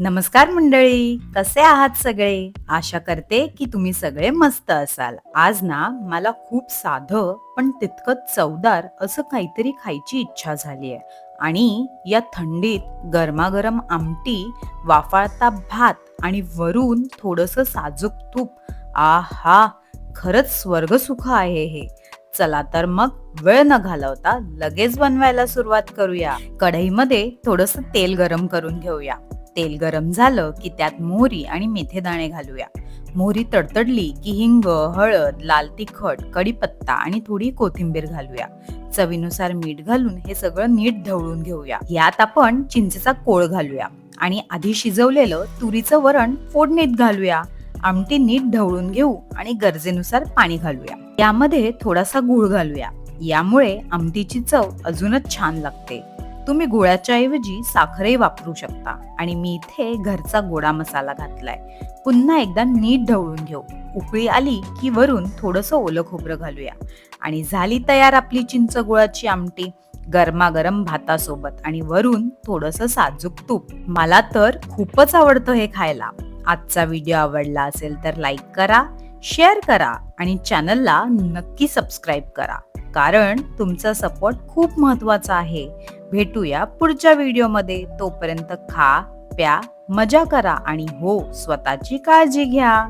नमस्कार मंडळी कसे आहात सगळे? आशा करते की तुम्ही सगळे मस्त असाल. आज ना मला खूप साधं पण तितकं चवदार असं काहीतरी खायची इच्छा झाली आहे आणि या थंडीत गरमागरम आमटी वाफाळता भात आणि वरून थोडस साजूक तूप आहा खरंच स्वर्गसुख आहे हे. चला तर मग वेळ न घालवता लगेच बनवायला सुरुवात करूया. कढईमध्ये थोडस तेल गरम करून घेऊया. तेल गरम झालं की त्यात मोहरी आणि मेथेदाणे घालूया. मोहरी तडतडली की हिंग हळद लाल तिखट कढीपत्ता आणि थोडी कोथिंबीर घालूया. चवीनुसार मीठ घालून हे सगळं नीट ढवळून घेऊया. यात आपण चिंचेचा कोळ घालूया आणि आधी शिजवलेलं तुरीचं वरण फोडणीत घालूया. आमटी नीट ढवळून घेऊ आणि गरजेनुसार पाणी घालूया. यामध्ये थोडासा गुळ घालूया. यामुळे आमटीची चव अजूनच छान लागते. तुम्ही गुळाच्या ऐवजी साखरही वापरू शकता. आणि मी इथे घरचा गोडा मसाला घातलाय. पुन्हा एकदा नीट ढवळून घेऊ. उकळी आली की वरून थोडंसं ओलं खोबरं घालूया. आणि झाली तयार आपली चिंच गुळाची आमटी. गरमागरम भातासोबत. आणि वरून थोडंसं साजूक तूप. मला तर खूपच आवडतं हे खायला. आजचा व्हिडिओ आवडला असेल तर लाईक करा शेअर करा आणि चॅनलला नक्की सबस्क्राईब करा. कारण तुमचा सपोर्ट खूप महत्त्वाचा आहे. भेटूया पुढच्या व्हिडिओमध्ये. तोपर्यंत खा प्या मजा करा आणि हो स्वतःची काळजी घ्या.